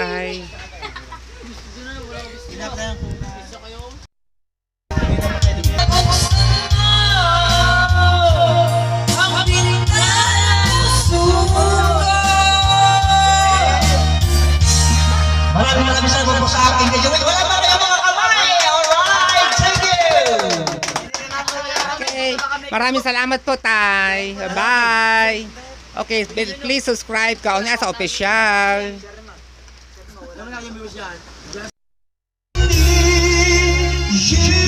Bye! Maraming salamat po sa kayo! Okay. Maraming salamat po, Tay. Bye! Okay, please subscribe ka sa official. güzel. Güzel.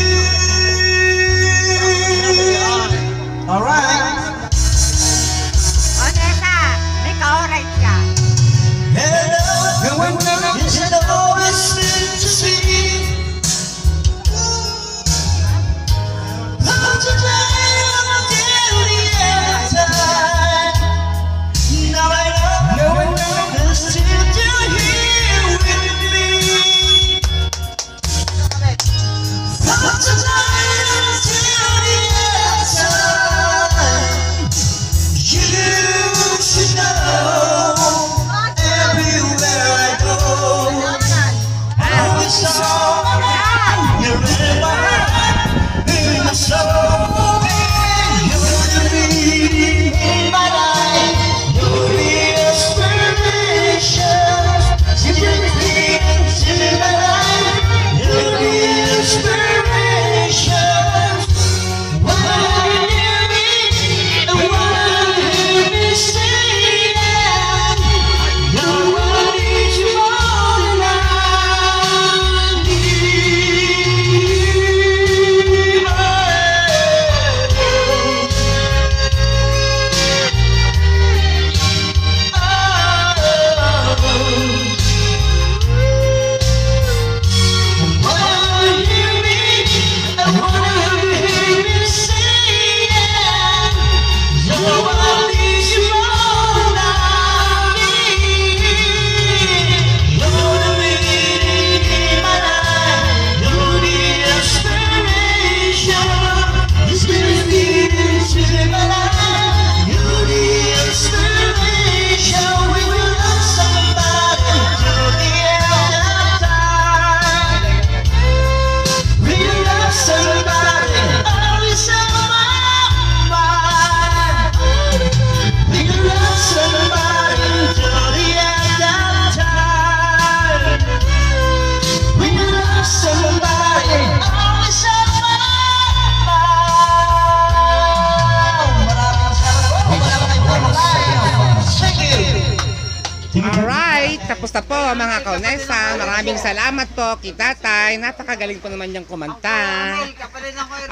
Alright, tapos na po mga kaunesa. Maraming salamat po kay tatay. Napakagaling po naman niyang kumanta.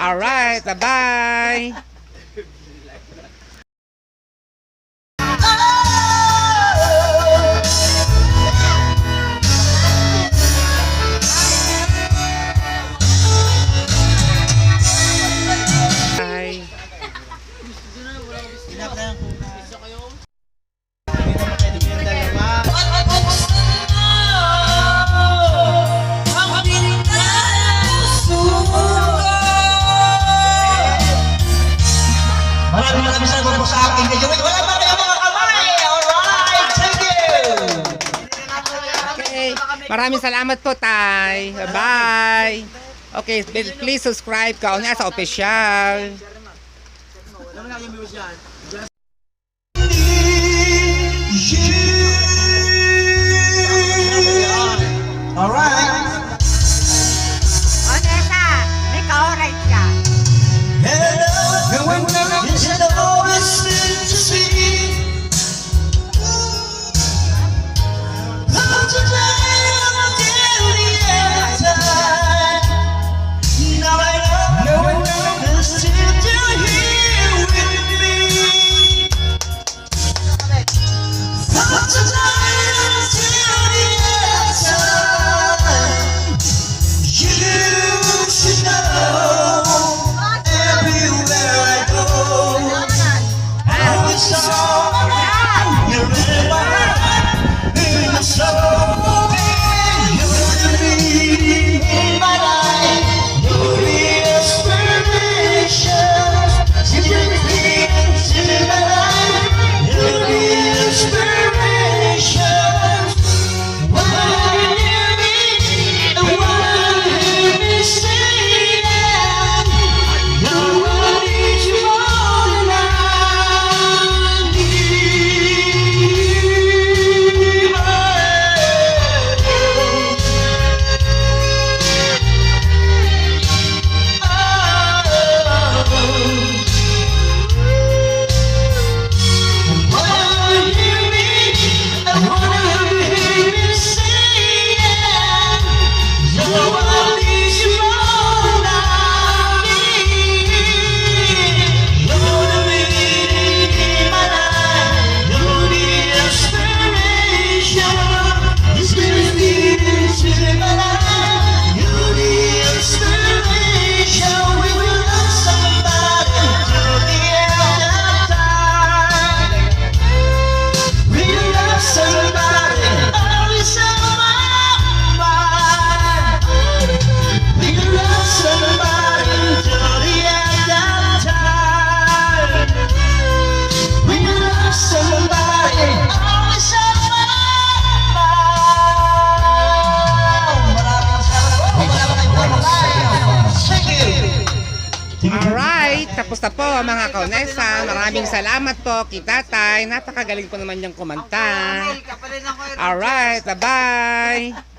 Alright, bye-bye. Bye. Ang mga nabisagot po sa akin kayo. Wala ba kayo mga kamay? Alright, thank you! Okay. Maraming salamat po, Tay. Bye! Okay, please subscribe ka ano unya sa official. All right. That's enough. Kamusta po mga kaunesa? Maraming salamat po kay tatay. Napakagaling po naman niyang kumanta. Alright, bye-bye!